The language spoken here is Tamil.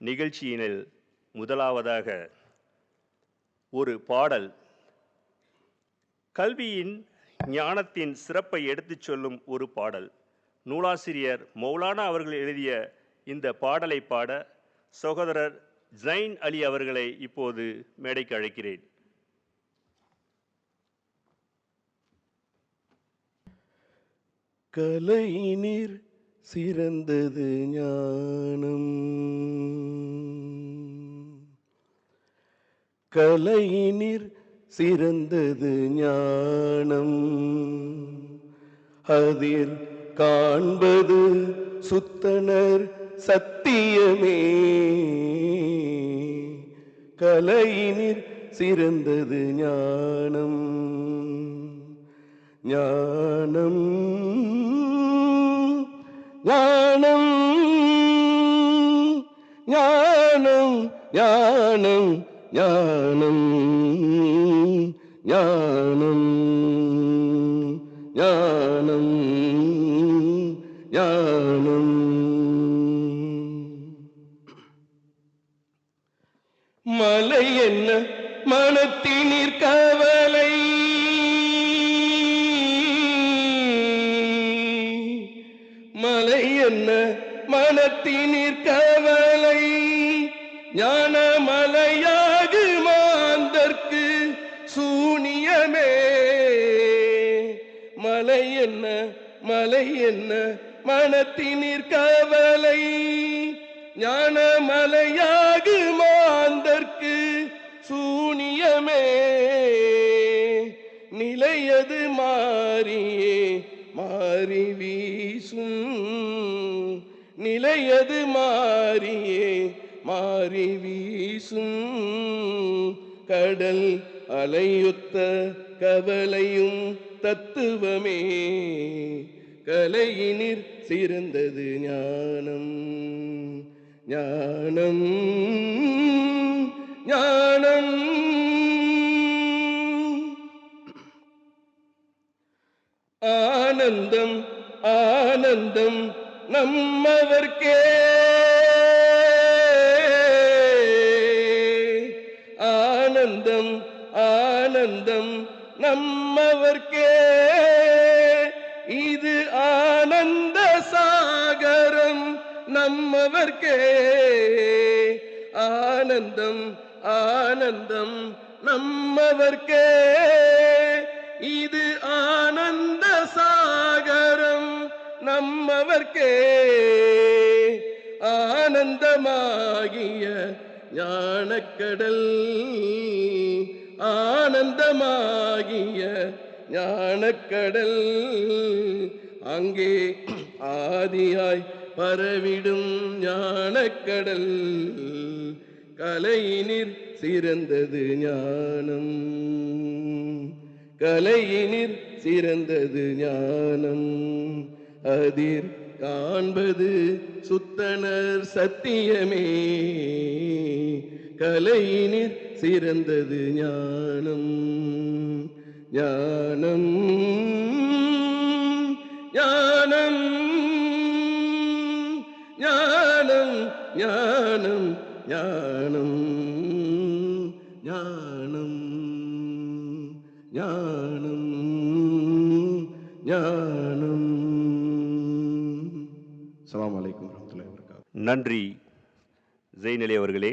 நிகழ்ச்சியினில் முதலாவதாக ஒரு பாடல். கல்வியின் ஞானத்தின் சிறப்பை எடுத்துச் சொல்லும் ஒரு பாடல். நூலாசிரியர் மௌலானா அவர்கள் எழுதிய இந்த பாடலை பாட சகோதரர் ஜைன் அலி அவர்களை இப்போது மேடைக்கு அழைக்கிறேன். கலைநீர் சிறந்தது ஞானம். கலையினிர் சிறந்தது ஞானம். அதில் காண்பது சுத்தனர் சத்தியமே. கலையினிர் சிறந்தது ஞானம். ஞானம். ஞானம் ஞானம் ஞானம் ஞானம் ஞானம் ஞானம் ஞானம். மலை என்ன மனத்தினிற் கவலை என்ன மனத்தினிற் கவலை? ஞான மலையாகு மாந்தற்கு சூனியமே. மலை என்ன மலை என்ன மனத்தினிற் கவலை? ஞான மலையாகு மாந்தற்கு சூனியமே. நிலையது மாறியே? மாறி வீசும் நிலையது மாறியே? மாறி வீசும் கடல் அலையொத்த கவலையும் தத்துவமே. கலையினிற் சிறந்தது ஞானம். ஞானம். ஞானம். ஆனந்தம் ஆனந்தம் நம்மதற்கே ஆனந்தம் ஆனந்தம் நம்மவர்க்கே. இது ஆனந்த சாகரம் நம்மவர்க்கே. ஆனந்தம் ஆனந்தம் நம்மவர்க்கே. இது ஆனந்த சாகரம் நம்மவர்க்கே ஆனந்தமாகிய ஞானக்கடல் ஆனந்தமாகிய ஞானக்கடல் அங்கே ஆதியாய் பரவிடும் ஞானக்கடல். கலையினிர் சிறந்தது ஞானம். கலையினிர் சிறந்தது ஞானம். அதிர் காண்பது சுத்தனர் சத்தியமே. கலையினிற் சிறந்தது ஞானம். ஞானம். ஞானம். ஞானம். ஞானம். ஞானம். ஞானம். ஞானம். அலாம் வலைக்கம் வரமத்துல நன்றி ஜெய்நிலை அவர்களே.